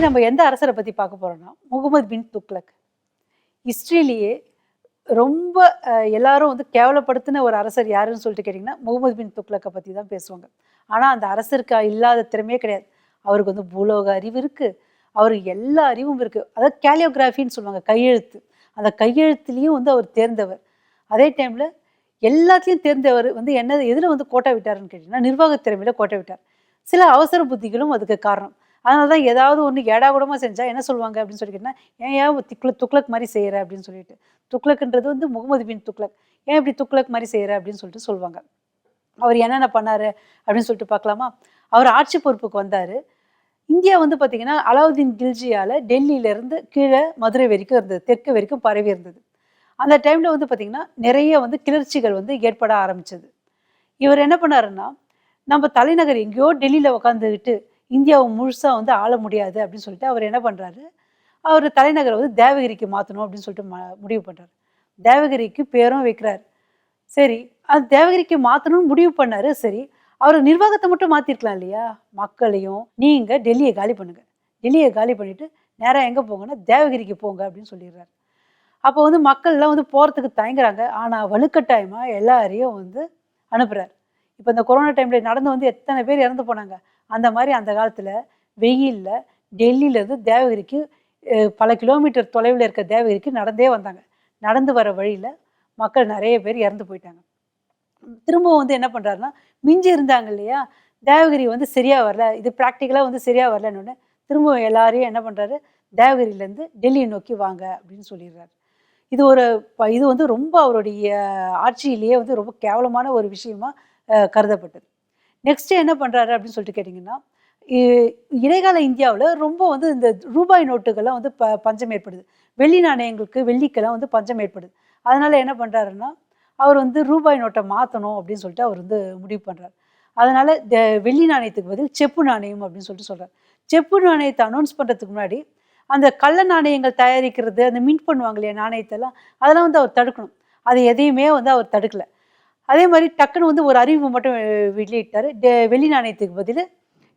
இன்னைக்கு நம்ம எந்த அரசரை பற்றி பார்க்க போகிறோம்னா முகமது பின் துக்ளக். ஹிஸ்ட்ரியிலேயே ரொம்ப எல்லாரும் வந்து கேவலப்படுத்தின ஒரு அரசர் யாருன்னு சொல்லிட்டு கேட்டிங்கன்னா முகமது பின் துக்ளக்கை பற்றி தான் பேசுவாங்க. ஆனால் அந்த அரசருக்கு இல்லாத திறமையே கிடையாது. அவருக்கு வந்து பூலோக அறிவு இருக்குது அவருக்கு எல்லா அறிவும் இருக்குது அதாவது கேலியோகிராஃபின்னு சொல்லுவாங்க கையெழுத்து. அந்த கையெழுத்துலேயும் வந்து அவர் தேர்ந்தவர். அதே டைமில் எல்லாத்தையும் தேர்ந்தவர் வந்து என்ன எதில் வந்து கோட்டை விட்டாருன்னு கேட்டிங்கன்னா நிர்வாக திறமையில் கோட்டை விட்டார். சில அவசர புத்திகளும் அதுக்கு காரணம். அதனால தான் ஏதாவது ஒன்று ஏடா கூடமாக செஞ்சால் என்ன சொல்லுவாங்க அப்படின்னு சொல்லி ஏன் ஏன் திக்ல துக்ளக் மாதிரி செய்கிற அப்படின்னு சொல்லிட்டு. துக்ளக்ன்றது வந்து முகமது பின் துக்ளக். ஏன் இப்படி துக்ளக் மாதிரி செய்கிற அப்படின்னு சொல்லிட்டு சொல்லுவாங்க. அவர் என்னென்ன பண்ணார்? அப்படின்னு சொல்லிட்டு பார்க்கலாமா? அவர் ஆட்சி பொறுப்புக்கு வந்தார். இந்தியா வந்து பார்த்திங்கன்னா அலாவுதீன் கில்ஜியால் டெல்லியிலேருந்து கீழே மதுரை வரைக்கும் இருந்தது. தெற்கு வரைக்கும் பரவி இருந்தது. அந்த டைமில் வந்து பார்த்திங்கன்னா நிறைய வந்து கிளர்ச்சிகள் வந்து ஏற்பட ஆரம்பித்தது இவர் என்ன பண்ணாருன்னா நம்ம தலைநகர் எங்கேயோ டெல்லியில் உட்காந்துக்கிட்டு இந்தியாவை முழுசாக வந்து ஆள முடியாது அப்படின்னு சொல்லிட்டு அவர் என்ன பண்ணுறாரு அவர் தலைநகரை வந்து தேவகிரிக்கு மாற்றணும் அப்படின்னு சொல்லிட்டு ம முடிவு பண்ணுறாரு தேவகிரிக்கு பேரும் வைக்கிறார். சரி அது தேவகிரிக்கு மாற்றணும்னு முடிவு பண்ணாரு. சரி அவர் நிர்வாகத்தை மட்டும் மாற்றிருக்கலாம் இல்லையா? மக்களையும் நீங்கள் டெல்லியை காலி பண்ணுங்கள் டெல்லியை காலி பண்ணிவிட்டு நேராக எங்கே போங்கன்னா தேவகிரிக்கு போங்க அப்படின்னு சொல்லிடுறாரு. அப்போ வந்து மக்கள்லாம் வந்து போகிறதுக்கு தயங்குறாங்க. ஆனால் வலுக்கட்டாயமாக எல்லாரையும் வந்து அனுப்புகிறார் இப்போ இந்த கொரோனா டைமில் நடந்து வந்து எத்தனை பேர் இறந்து போனாங்க? அந்த மாதிரி அந்த காலத்தில் வெயிலில் டெல்லியிலேருந்து தேவகிரிக்கு பல கிலோமீட்டர் தொலைவில் இருக்க தேவகிரிக்கு நடந்தே வந்தாங்க. நடந்து வர வழியில் மக்கள் நிறைய பேர் இறந்து போயிட்டாங்க. திரும்பவும் வந்து என்ன பண்ணுறாருன்னா மிஞ்சி இருந்தாங்க இல்லையா? தேவகிரி வந்து சரியாக வரல. இது ப்ராக்டிக்கலாக வந்து சரியாக வரலன்னு திரும்பவும் எல்லாரையும் என்ன பண்ணுறாரு தேவகிரியிலேருந்து டெல்லியை நோக்கி வாங்க அப்படின்னு சொல்லிடுறாரு. இது ஒரு ப- இது வந்து ரொம்ப அவருடைய ஆட்சியிலேயே வந்து ரொம்ப கேவலமான ஒரு விஷயமா கருதப்பட்டது. நெக்ஸ்ட் என்ன பண்ணுறாரு அப்படின்னு சொல்லிட்டு கேட்டிங்கன்னா இடைக்கால இந்தியாவில் ரொம்ப வந்து இந்த ரூபாய் நோட்டுகள்லாம் வந்து ப பஞ்சம் ஏற்படுது. வெள்ளி நாணயங்களுக்கு வெள்ளிக்கெல்லாம் வந்து பஞ்சம் ஏற்படுது. அதனால் என்ன பண்ணுறாருன்னா அவர் வந்து ரூபாய் நோட்டை மாற்றணும் அப்படின்னு சொல்லிட்டு அவர் வந்து முடிவு பண்ணுறாரு அதனால் த- வெள்ளி நாணயத்துக்கு பதில் செப்பு நாணயம் அப்படின்னு சொல்லிட்டு சொல்கிறார் செப்பு நாணயத்தை அனௌன்ஸ் பண்ணுறதுக்கு முன்னாடி அந்த கள்ள நாணயங்கள் தயாரிக்கிறது அந்த மின்ட் பண்ணுவாங்க இல்லையா நாணயத்தெல்லாம் அதெல்லாம் வந்து அவர் தடுக்கணும். அது எதையுமே வந்து அவர் தடுக்கலை. அதே மாதிரி டக்குன்னு வந்து ஒரு அறிவு மட்டும் வெளியிட்டார். டெ- வெள்ளி நாணயத்துக்கு பதில்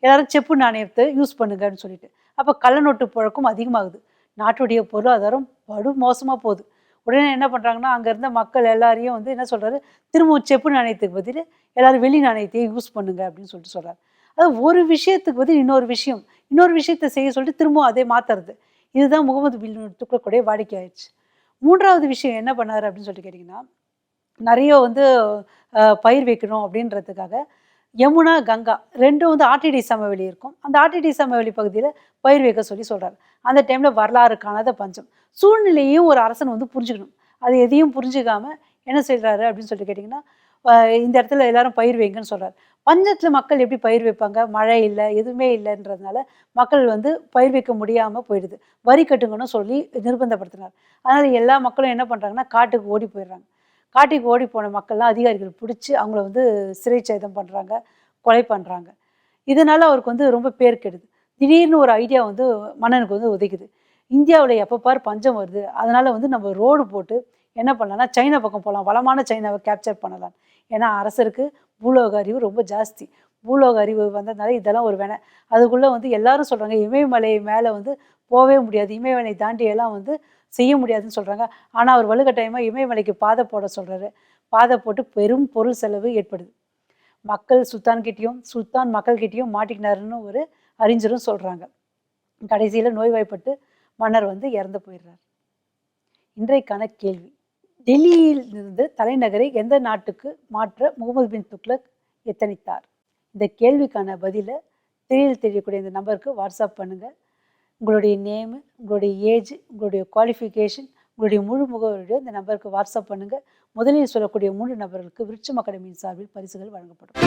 எல்லாரும் செப்பு நாணயத்தை யூஸ் பண்ணுங்கன்னு சொல்லிட்டு. அப்போ கள்ள நோட்டு புழக்கம் அதிகமாகுது. நாட்டுடைய பொருளாதாரம் படு மோசமாக போகுது. உடனே என்ன பண்ணுறாங்கன்னா அங்கே இருந்த மக்கள் எல்லாரையும் வந்து என்ன சொல்கிறாரு திரும்பவும் செப்பு நாணயத்துக்கு பதில் எல்லோரும் வெள்ளி நாணயத்தையே யூஸ் பண்ணுங்க அப்படின்னு சொல்லிட்டு சொல்கிறார் அது ஒரு விஷயத்துக்கு பதில் இன்னொரு விஷயம். இன்னொரு விஷயத்தை செய்ய சொல்லிட்டு திரும்பவும் அதே மாற்றுறது இதுதான் முகமது பின் வாடிக்கையாயிடுச்சு. மூன்றாவது விஷயம் என்ன பண்ணார் அப்படின்னு சொல்லிட்டு கேட்டிங்கன்னா நிறைய வந்து பயிர் வைக்கணும் அப்படின்றதுக்காக யமுனா கங்கா ரெண்டும் வந்து ஆர்டிடி சமவெளி இருக்கும். அந்த ஆர்டிடி சமவெளி பகுதியில் பயிர் வைக்க சொல்லி சொல்கிறார் அந்த டைமில் வரலாறு காணாத பஞ்சம். சூழ்நிலையும் ஒரு அரசன் வந்து புரிஞ்சுக்கணும். அது எதையும் புரிஞ்சுக்காமல் என்ன செய்கிறாரு அப்படின்னு சொல்லிட்டு கேட்டிங்கன்னா இந்த இடத்துல எல்லாரும் பயிர் வைங்கன்னு சொல்கிறார் பஞ்சத்தில் மக்கள் எப்படி பயிர் வைப்பாங்க? மழை இல்லை எதுவுமே இல்லைன்றதுனால மக்கள் வந்து பயிர் வைக்க முடியாமல் போயிடுது. வரி கட்டுங்கன்னு சொல்லி நிர்பந்தப்படுத்தினார் அதனால் எல்லா மக்களும் என்ன பண்ணுறாங்கன்னா காட்டுக்கு ஓடி போயிடுறாங்க. காட்டிக்கு ஓடி போன மக்கள்லாம் அதிகாரிகள் பிடிச்சி அவங்கள வந்து சிறை சேதம் பண்ணுறாங்க கொலை பண்ணுறாங்க இதனால் அவருக்கு வந்து ரொம்ப பேர் கெடுது. திடீர்னு ஒரு ஐடியா வந்து மன்னனுக்கு வந்து உதைக்குது. இந்தியாவில் எப்போ பார் பஞ்சம் வருது. அதனால் வந்து நம்ம ரோடு போட்டு என்ன பண்ணலாம்னா சைனா பக்கம் போகலாம் வளமான சைனாவை கேப்சர் பண்ணலாம். ஏன்னா அரசருக்கு பூலோக அறிவு ரொம்ப ஜாஸ்தி. பூலோக அறிவு வந்ததுனால இதெல்லாம் ஒரு வேணை. அதுக்குள்ளே வந்து எல்லாரும் சொல்கிறாங்க இமயமலை மேலே வந்து போகவே முடியாது. இமயமலை தாண்டியெல்லாம் வந்து செய்ய முடியாதுன்னு சொல்கிறாங்க ஆனால் அவர் வலுக்கட்டாயமாக இமயமலைக்கு பாதை போட சொல்கிறாரு பாதை போட்டு பெரும் பொருள் செலவு ஏற்படுது. மக்கள் சுல்தான்கிட்டயும் சுல்தான் மக்கள்கிட்டயும் மாட்டிக்கினாருன்னு ஒரு அறிஞரும் சொல்கிறாங்க கடைசியில் நோய்வாய்ப்பட்டு மன்னர் வந்து இறந்து போயிடுறார். இன்றைக்கான கேள்வி. டெல்லியில் இருந்து தலைநகரை எந்த நாட்டுக்கு மாற்ற முகமது பின் துக்ளக் எத்தனித்தார்? இந்த கேள்விக்கான பதிலை தெரியல் தெரியக்கூடிய இந்த நம்பருக்கு வாட்ஸ்அப் பண்ணுங்கள் உங்களுடைய நேமு உங்களுடைய ஏஜ் உங்களுடைய குவாலிஃபிகேஷன் உங்களுடைய முழு முகவரியோட இந்த நம்பருக்கு வாட்ஸ்அப் பண்ணுங்கள் முதலில் சொல்லக்கூடிய மூன்று நபர்களுக்கு விருட்சம் அகாடமியின் சார்பில் பரிசுகள் வழங்கப்படும்.